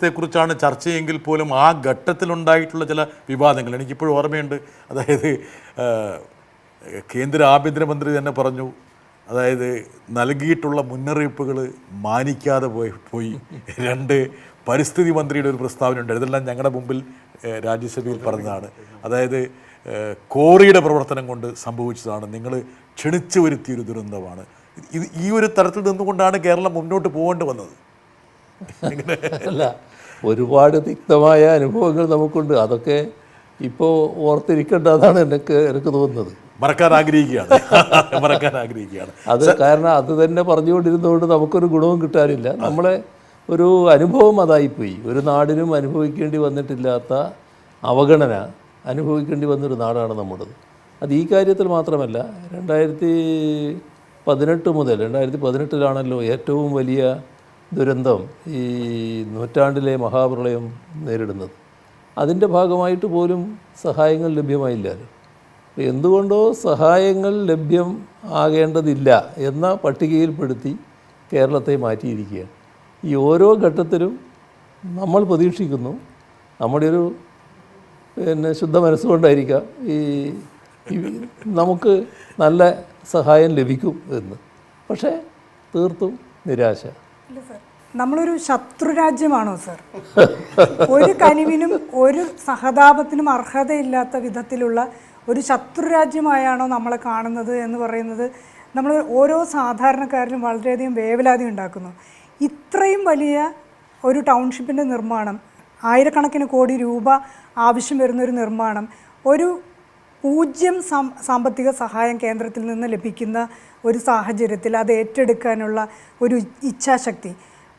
ത്തെക്കുറിച്ചാണ് ചർച്ചയെങ്കിൽ പോലും ആ ഘട്ടത്തിലുണ്ടായിട്ടുള്ള ചില വിവാദങ്ങൾ. എനിക്കിപ്പോഴും ഓർമ്മയുണ്ട്. അതായത് കേന്ദ്ര ആഭ്യന്തരമന്ത്രി തന്നെ പറഞ്ഞു അതായത് നൽകിയിട്ടുള്ള മുന്നറിയിപ്പുകൾ മാനിക്കാതെ പോയി പോയി. രണ്ട് പരിസ്ഥിതി മന്ത്രിയുടെ ഒരു പ്രസ്താവന ഉണ്ട്. ഇതെല്ലാം ഞങ്ങളുടെ മുമ്പിൽ രാജ്യസഭയിൽ പറഞ്ഞതാണ്. അതായത് കോറിയുടെ പ്രവർത്തനം കൊണ്ട് സംഭവിച്ചതാണ്. നിങ്ങൾ ക്ഷണിച്ചു വരുത്തിയൊരു ദുരന്തമാണ്. ഇത് ഈ ഒരു തരത്തിൽ നിന്നുകൊണ്ടാണ് കേരളം മുന്നോട്ട് പോകേണ്ടി വന്നത്. അല്ല ഒരുപാട് തിക്തമായ അനുഭവങ്ങൾ നമുക്കുണ്ട്. അതൊക്കെ ഇപ്പോൾ ഓർത്തിരിക്കേണ്ടതാണ് എനിക്ക് എനിക്ക് തോന്നുന്നത്. മറക്കാൻ ആഗ്രഹിക്കുകയാണ്. മറക്കാൻ ആഗ്രഹിക്കുകയാണ്. അത് കാരണം അത് തന്നെ പറഞ്ഞുകൊണ്ടിരുന്നതുകൊണ്ട് നമുക്കൊരു ഗുണവും കിട്ടാനില്ല. നമ്മളെ ഒരു അനുഭവം അതായിപ്പോയി. ഒരു നാടിനും അനുഭവിക്കേണ്ടി വന്നിട്ടില്ലാത്ത അവഗണന അനുഭവിക്കേണ്ടി വന്നൊരു നാടാണ് നമ്മുടേത്. അത് ഈ കാര്യത്തിൽ മാത്രമല്ല രണ്ടായിരത്തി പതിനെട്ട് മുതൽ രണ്ടായിരത്തി പതിനെട്ടിലാണല്ലോ ഏറ്റവും വലിയ ദുരന്തം ഈ നൂറ്റാണ്ടിലെ മഹാപ്രളയം നേരിടുന്നത്. അതിന്റെ ഭാഗമായിട്ട് പോലും സഹായങ്ങൾ ലഭ്യമായില്ലല്ലോ എന്തുകൊണ്ടോ സഹായങ്ങൾ ലഭ്യം ആകേണ്ടതില്ല എന്ന പട്ടികയിൽപ്പെടുത്തി കേരളത്തെ മാറ്റിയിരിക്കുകയാണ്. ഈ ഓരോ ഘട്ടത്തിലും നമ്മൾ പ്രതീക്ഷിക്കുന്നു നമ്മുടെ ഒരു പിന്നെ ശുദ്ധ മനസ്സുകൊണ്ടായിരിക്കാം ഈ നമുക്ക് നല്ല സഹായം ലഭിക്കും എന്ന്. പക്ഷേ തീർത്തും നിരാശ. നമ്മളൊരു ശത്രു രാജ്യമാണോ സർ? ഒരു കനിവിനും ഒരു സഹതാപത്തിനും അർഹതയില്ലാത്ത വിധത്തിലുള്ള ഒരു ശത്രു രാജ്യമായാണോ നമ്മളെ കാണുന്നത് എന്ന് പറയുന്നത് നമ്മൾ ഓരോ സാധാരണക്കാരനും വളരെയധികം വേവലാതി ഉണ്ടാക്കുന്നു. ഇത്രയും വലിയ ഒരു ടൗൺഷിപ്പിന്റെ നിർമ്മാണം ആയിരക്കണക്കിന് കോടി രൂപ ആവശ്യം വരുന്ന ഒരു നിർമ്മാണം ഒരു പൂജ്യം സാമ്പത്തിക സഹായം കേന്ദ്രത്തിൽ നിന്ന് ലഭിക്കുന്ന ഒരു സാഹചര്യത്തിൽ അത് ഏറ്റെടുക്കാനുള്ള ഒരു ഇച്ഛാശക്തി.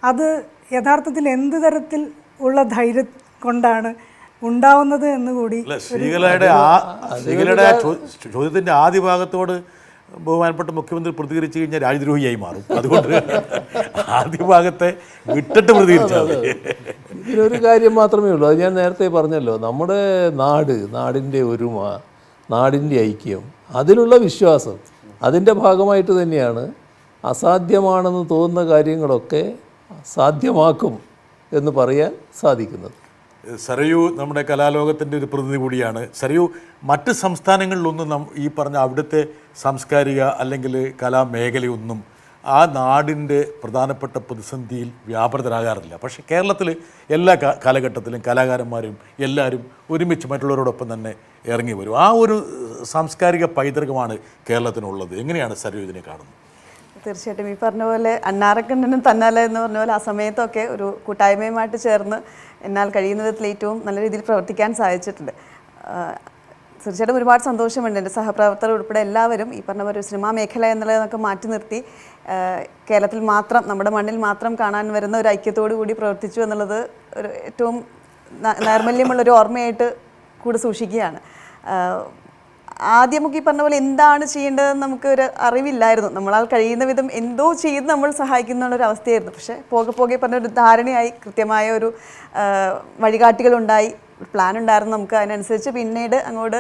അത് യഥാർത്ഥത്തിൽ എന്ത് തരത്തിൽ ഉള്ള ധൈര്യം കൊണ്ടാണ് ഉണ്ടാവുന്നത് എന്ന് കൂടി ശ്രീകലയുടെ ആ ശ്രീകലയുടെ ആ ചോ- ചോദ്യത്തിന്റെ ആദ്യ ഭാഗത്തോട് ബഹുമാനപ്പെട്ട മുഖ്യമന്ത്രി പ്രതികരിച്ചു കഴിഞ്ഞാൽ രാജ്യദ്രോഹിയായി മാറും. അതുകൊണ്ട് ആദ്യ ഭാഗത്തെ വിട്ടിട്ട് പ്രതികരിച്ചാൽ മതി. ഇതിലൊരു കാര്യം മാത്രമേ ഉള്ളൂ. അത് ഞാൻ നേരത്തെ പറഞ്ഞല്ലോ. നമ്മുടെ നാട് നാടിന്റെ ഒരുമ നാടിന്റെ ഐക്യം. അതിലുള്ള വിശ്വാസം അതിന്റെ ഭാഗമായിട്ട് തന്നെയാണ് അസാധ്യമാണെന്ന് തോന്നുന്ന കാര്യങ്ങളൊക്കെ സാധ്യമാക്കും എന്ന് പറയാൻ സാധിക്കുന്നത്. സരയു നമ്മുടെ കലാലോകത്തിന്റെ ഒരു പ്രതിനിധി കൂടിയാണ്. സരയു മറ്റ് സംസ്ഥാനങ്ങളിലൊന്നും ഈ പറഞ്ഞ അവിടുത്തെ സാംസ്കാരിക അല്ലെങ്കിൽ കലാമേഖലയൊന്നും ആ നാടിന്റെ പ്രധാനപ്പെട്ട പ്രതിസന്ധിയിൽ വ്യാപൃതരാകാറില്ല. പക്ഷേ കേരളത്തിൽ എല്ലാ കാലഘട്ടത്തിലും കലാകാരന്മാരും എല്ലാവരും ഒരുമിച്ച് മറ്റുള്ളവരോടൊപ്പം തന്നെ ഇറങ്ങി വരും. ആ ഒരു സാംസ്കാരിക പൈതൃകമാണ് കേരളത്തിനുള്ളത്. എങ്ങനെയാണ് സരോജിനെ കാണുന്നത്? തീർച്ചയായിട്ടും ഈ പറഞ്ഞ പോലെ അണ്ണാറക്കണ്ണനും തന്നാല എന്ന് പറഞ്ഞ പോലെ ആ സമയത്തൊക്കെ ഒരു കൂട്ടായ്മയുമായിട്ട് ചേർന്ന് എന്നാൽ കഴിയുന്ന വിധത്തിൽ ഏറ്റവും നല്ല രീതിയിൽ പ്രവർത്തിക്കാൻ സാധിച്ചിട്ടുണ്ട്. തീർച്ചയായിട്ടും ഒരുപാട് സന്തോഷമുണ്ട്. എന്റെ സഹപ്രവർത്തകർ ഉൾപ്പെടെ എല്ലാവരും ഈ പറഞ്ഞ പോലെ സിനിമാ മേഖല എന്നുള്ളതൊക്കെ മാറ്റി നിർത്തി കേരളത്തിൽ മാത്രം നമ്മുടെ മണ്ണിൽ മാത്രം കാണാൻ വരുന്ന ഒരു ഐക്യത്തോടു കൂടി പ്രവർത്തിച്ചു എന്നുള്ളത് ഒരു ഏറ്റവും നൈർമല്യമുള്ള ഒരു ഓർമ്മയായിട്ട് കൂടെ സൂക്ഷിക്കുകയാണ്. ആദ്യം ആദ്യമൊക്കെ ഈ പറഞ്ഞ പോലെ എന്താണ് ചെയ്യേണ്ടതെന്ന് നമുക്ക് ഒരു അറിവില്ലായിരുന്നു. നമ്മളാൽ കഴിയുന്ന വിധം എന്തോ ചെയ്ത് നമ്മൾ സഹായിക്കുന്ന ഒരു അവസ്ഥയായിരുന്നു. പക്ഷേ പോകെ പോകെ പറഞ്ഞ ഒരു ധാരണയായി കൃത്യമായ ഒരു ആ, വഴികാട്ടികളുണ്ടായി പ്ലാൻ ഉണ്ടായിരുന്നു നമുക്ക് അതിനനുസരിച്ച് പിന്നീട് അങ്ങോട്ട്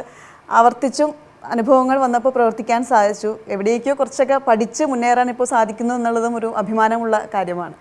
ആവർത്തിച്ചും അനുഭവങ്ങൾ വന്നപ്പോൾ പ്രവർത്തിക്കാൻ സാധിച്ചു. എവിടേക്കോ കുറച്ചൊക്കെ പഠിച്ച് മുന്നേറാൻ ഇപ്പോൾ സാധിക്കുന്നു എന്നുള്ളതും ഒരു അഭിമാനമുള്ള കാര്യമാണ്.